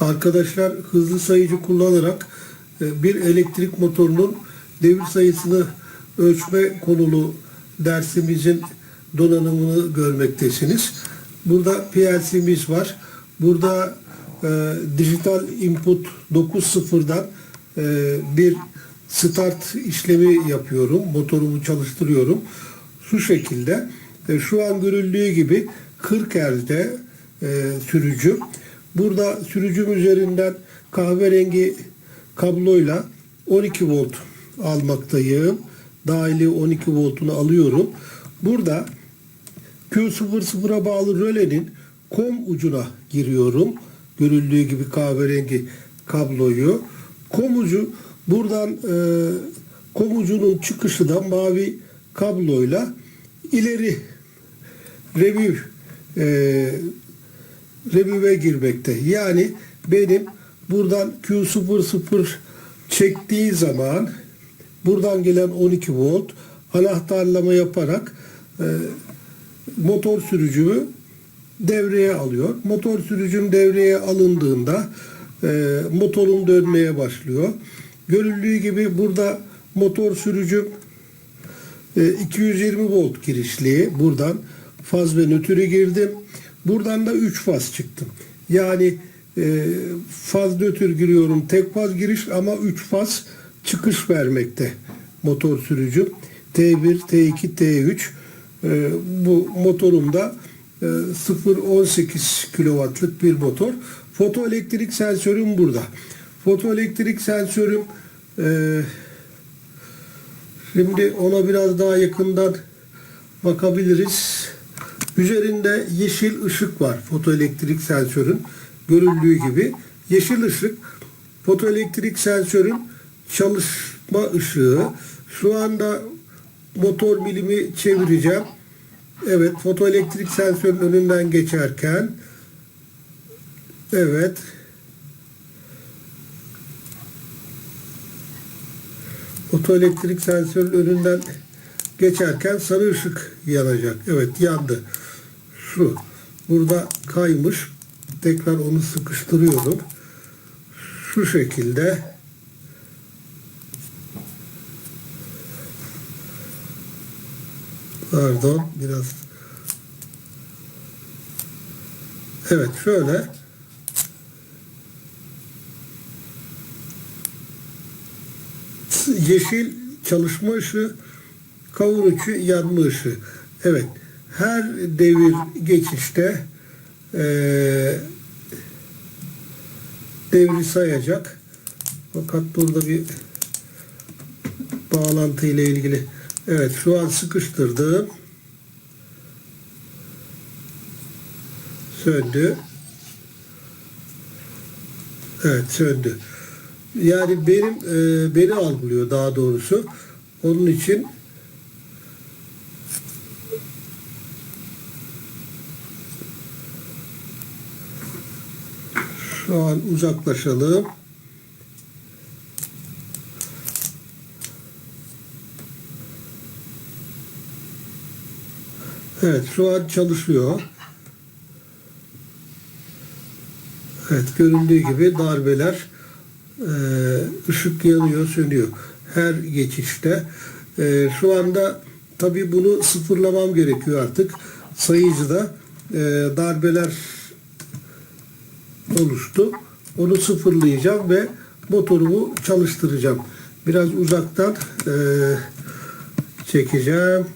Arkadaşlar hızlı sayıcı kullanarak e, bir elektrik motorunun devir sayısını ölçme konulu dersimizin donanımını görmektesiniz. Burada PLC'miz var. Burada e, dijital input 9.0'dan e, bir start işlemi yapıyorum. Motorumu çalıştırıyorum. Şu şekilde e, şu an görüldüğü gibi 40 Hz'de e, sürücü. Burada sürücüm üzerinden kahverengi kabloyla 12 volt almaktayım. Dahili 12 voltunu alıyorum. Burada Q00'a bağlı rölenin kom ucuna giriyorum. Görüldüğü gibi kahverengi kabloyu. Kom ucu buradan e, kom ucunun çıkışı da mavi kabloyla ileri review e, review'e girmekte. Yani benim buradan Q00 çektiği zaman buradan gelen 12 volt anahtarlama yaparak e, motor sürücümü devreye alıyor. Motor sürücüm devreye alındığında e, motorum dönmeye başlıyor. Görüldüğü gibi burada motor sürücüm e, 220 volt girişli. Buradan faz ve nötrü girdim. Buradan da 3 faz çıktım. Yani e, faz nötr giriyorum. Tek faz giriş ama 3 faz çıkış vermekte motor sürücüm. T1, T2, T3 e, bu motorumda e, 0.18 kW'lık bir motor. Fotoelektrik sensörüm burada. Fotoelektrik sensörüm e, şimdi ona biraz daha yakından bakabiliriz. Üzerinde yeşil ışık var fotoelektrik sensörün görüldüğü gibi. Yeşil ışık fotoelektrik sensörün çalışma ışığı. Şu anda motor milimi çevireceğim. Evet fotoelektrik sensörün önünden geçerken evet fotoelektrik sensörün önünden geçerken sarı ışık yanacak. Evet yandı. Şu. Burada kaymış. Tekrar onu sıkıştırıyorum. Şu şekilde Pardon biraz Evet şöyle yeşil çalışma ışığı kavurucu yanma ışığı. Evet her devir geçişte eee devri sayacak. Fakat burada bir bağlantı ile ilgili Evet şu an sıkıştırdım. Söndü. Evet söndü. Yani benim e, beni algılıyor daha doğrusu. Onun için şu an uzaklaşalım. Evet şu an çalışıyor. Evet göründüğü gibi darbeler e, ışık yanıyor sönüyor. Her geçişte. E, şu anda tabi bunu sıfırlamam gerekiyor artık. Sayıcıda e, darbeler oluştu. Onu sıfırlayacağım ve motorumu çalıştıracağım. Biraz uzaktan e, çekeceğim.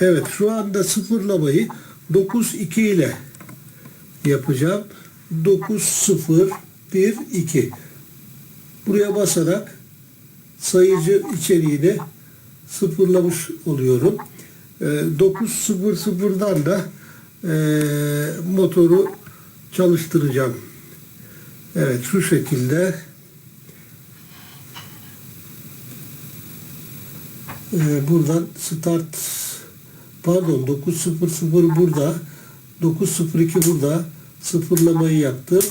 Evet şu anda sıfırlamayı 9-2 ile yapacağım. 9-0-1-2 Buraya basarak sayıcı içeriğini sıfırlamış oluyorum. E, 9-0-0'dan da e, motoru çalıştıracağım. Evet şu şekilde e, buradan start pardon 900 burada 902 burada sıfırlamayı yaptım.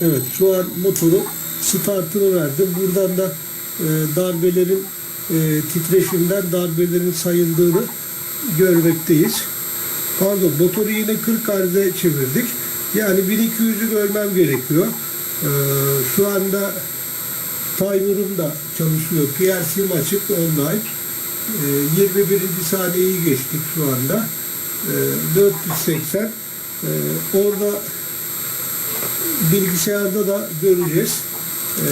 Evet şu an motoru startını verdim. Buradan da e, darbelerin e, titreşimden darbelerin sayıldığını görmekteyiz. Pardon motoru yine 40 Hz'e çevirdik. Yani 1200'ü görmem gerekiyor. Ee, şu anda timer'ım da çalışıyor. PLC'm açık online. Ee, 21. saniyeyi geçtik şu anda. Ee, 480. Ee, orada bilgisayarda da göreceğiz. Ee,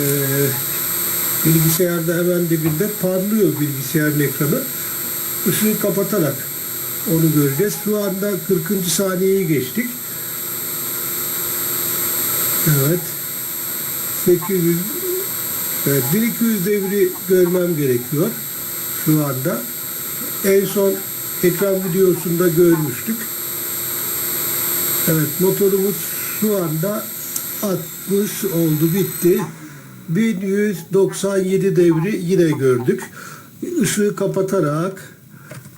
bilgisayarda hemen dibinde parlıyor bilgisayarın ekranı. Işığı kapatarak onu göreceğiz. Şu anda 40. saniyeyi geçtik. Evet. 800 evet, 1200 devri görmem gerekiyor şu anda. En son ekran videosunda görmüştük. Evet motorumuz şu anda 60 oldu bitti. 1197 devri yine gördük. Işığı kapatarak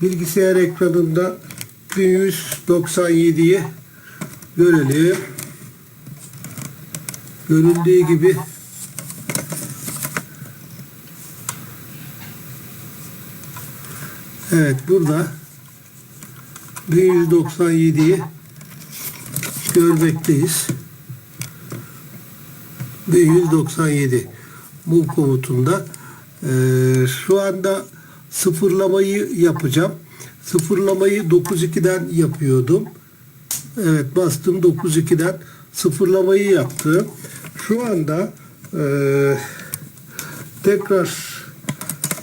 bilgisayar ekranında 1197'yi görelim. Görüldüğü gibi Evet burada 1197'yi görmekteyiz. 1197 bu komutunda Ee, şu anda sıfırlamayı yapacağım. Sıfırlamayı 9.2'den yapıyordum. Evet bastım 9.2'den sıfırlamayı yaptım. Şu anda eee, tekrar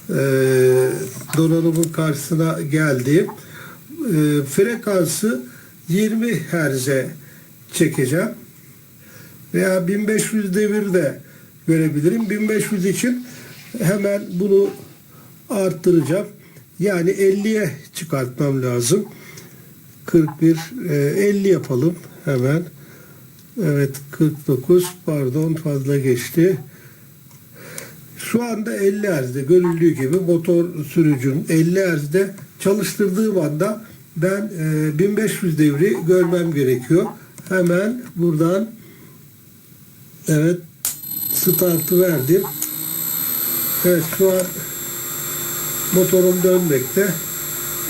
eee donanımın karşısına geldim. Eee, frekansı 20 Hz'e çekeceğim. Veya 1500 devir de görebilirim. 1500 için hemen bunu arttıracağım. Yani 50'ye çıkartmam lazım. 41, e, 50 yapalım hemen. Evet 49 pardon fazla geçti. Şu anda 50 Hz'de görüldüğü gibi motor sürücünün 50 Hz'de çalıştırdığım anda ben e, 1500 devri görmem gerekiyor. Hemen buradan evet startı verdim. Evet şu an motorum dönmekte.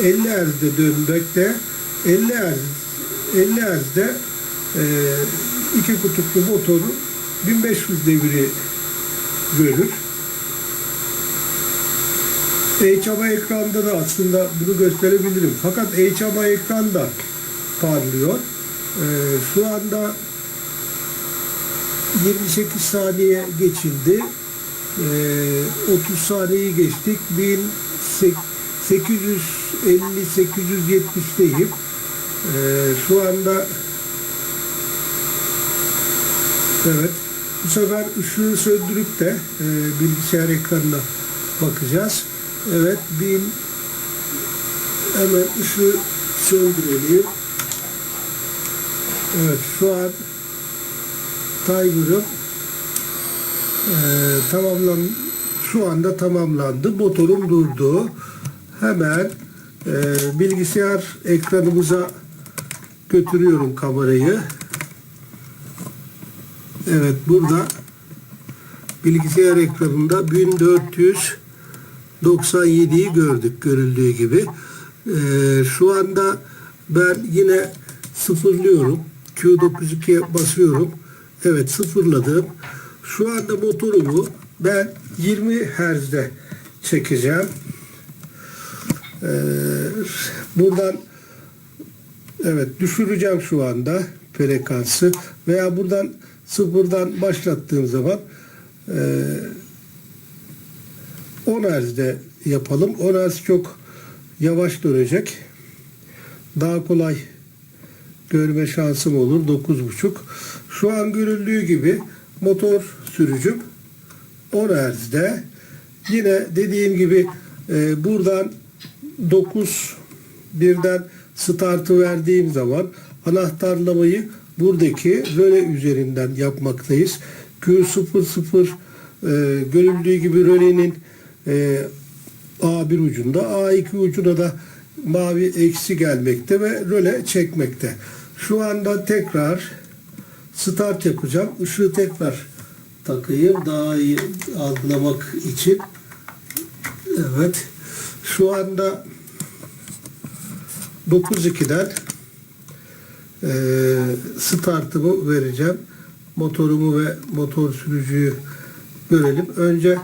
50 Hz'de dönmekte. 50 Hz 50 Hz'de e, iki kutuplu motoru 1500 devri görür. HMI ekranda da aslında bunu gösterebilirim. Fakat HMI ekran da parlıyor. Şu anda 28 saniye geçildi. Ee, 30 saniyeyi geçtik. 1850-870'teyim. Ee, şu anda evet bu sefer ışığı söndürüp de e, bilgisayar ekranına bakacağız. Evet bin hemen ışığı söndürelim. Evet şu an timer'ım e, tamamlan şu anda tamamlandı. Motorum durdu. Hemen e, bilgisayar ekranımıza götürüyorum kamerayı. Evet burada bilgisayar ekranında 1497'yi gördük görüldüğü gibi. E, şu anda ben yine sıfırlıyorum. Q92'ye basıyorum. Evet sıfırladım. Şu anda motorumu ben 20 Hz'de çekeceğim. Ee, buradan evet düşüreceğim şu anda frekansı veya buradan sıfırdan başlattığım zaman e, 10 Hz'de yapalım. 10 Hz çok yavaş dönecek. Daha kolay görme şansım olur. 9.5. Şu an görüldüğü gibi motor sürücüm 10 Hz'de. Yine dediğim gibi e, buradan 9 birden startı verdiğim zaman anahtarlamayı buradaki röle üzerinden yapmaktayız. Q00 e, görüldüğü gibi rölenin e, A1 ucunda A2 ucuna da mavi eksi gelmekte ve röle çekmekte. Şu anda tekrar start yapacağım. Işığı tekrar takayım daha iyi algılamak için. Evet. Şu anda 9.2'den e, startımı vereceğim. motorumu ve motor sürücüyü görelim. Önce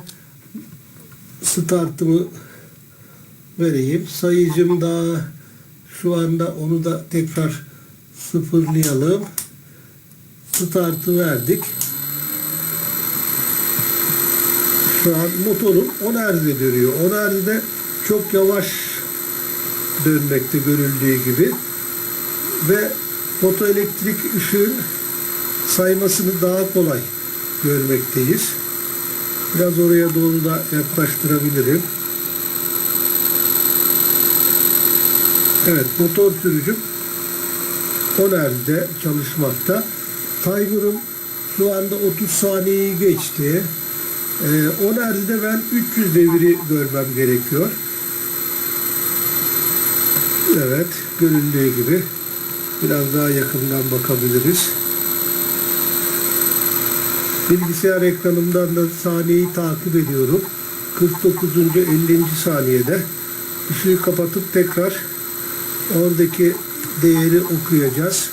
startımı vereyim. Sayıcım daha şu anda onu da tekrar sıfırlayalım. Startı verdik. Şu an motorum 10 Hz'de dönüyor. 10 Hz'de çok yavaş dönmekte görüldüğü gibi ve fotoelektrik ışığın saymasını daha kolay görmekteyiz. Biraz oraya doğru da yaklaştırabilirim. Evet, motor sürücüm 10 Hz'de çalışmakta. Timer'ım şu anda 30 saniyeyi geçti. Ee, 10 Hz'de ben 300 deviri görmem gerekiyor. Evet, göründüğü gibi biraz daha yakından bakabiliriz. Bilgisayar ekranımdan da saniyeyi takip ediyorum. 49. 50. saniyede ışığı kapatıp tekrar oradaki değeri okuyacağız.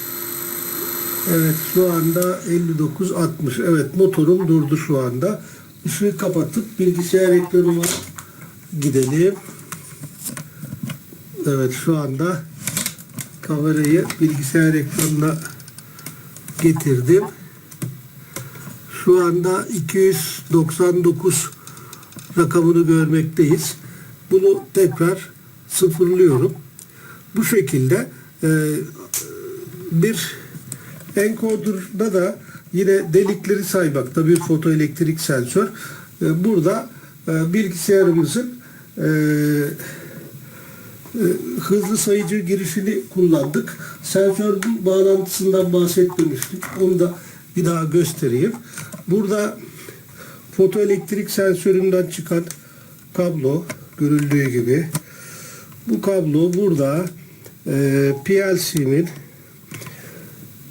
Evet şu anda 59 60. Evet motorum durdu şu anda. Işığı kapatıp bilgisayar ekranıma gidelim. Evet şu anda kamerayı bilgisayar ekranına getirdim. Şu anda 299 rakamını görmekteyiz. Bunu tekrar sıfırlıyorum. Bu şekilde e, bir encoder'da da yine delikleri saymakta bir fotoelektrik sensör. E, burada e, bilgisayarımızın e, hızlı sayıcı girişini kullandık. Sensörün bağlantısından bahsetmemiştik. Onu da bir daha göstereyim. Burada fotoelektrik sensöründen çıkan kablo görüldüğü gibi. Bu kablo burada e, PLC'nin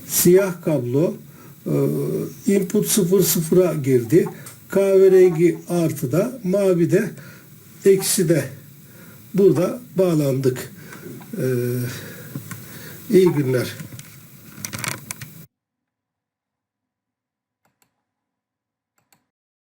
siyah kablo e, input 00'a girdi. Kahverengi artıda, mavi de eksi de burada bağlandık. Ee, iyi günler.